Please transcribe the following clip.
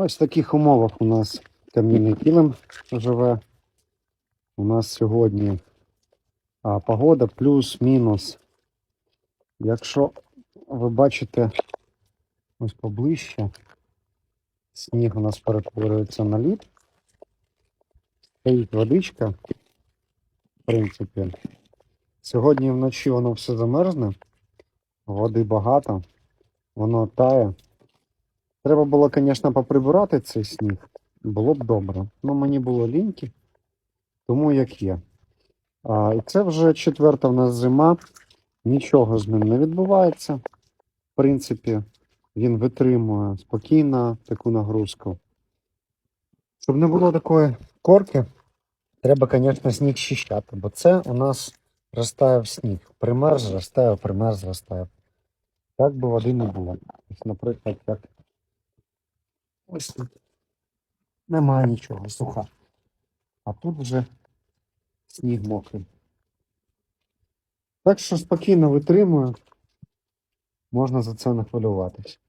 Ось в таких умовах у нас кам'яний килим живе. У нас сьогодні а, погода плюс-мінус. Якщо ви бачите ось поближче, сніг у нас перетворюється на лід. Стоїть водичка. В принципі, сьогодні вночі воно все замерзне, води багато, воно тає. Треба було, звісно, поприбирати цей сніг. Було б добре. Ну, мені було ліньки, тому як є. А, і це вже четверта в нас зима. Нічого з ним не відбувається. В принципі, він витримує спокійно таку нагрузку. Щоб не було такої корки, треба, звісно, сніг щищати, бо це у нас розтаяв сніг. Примерз, розтаяв, примерз, розтаяв. Так би води не було. Наприклад, як ось тут немає нічого, суха. А тут вже сніг мокрий. Так що спокійно витримую. Можна за це не хвилюватись.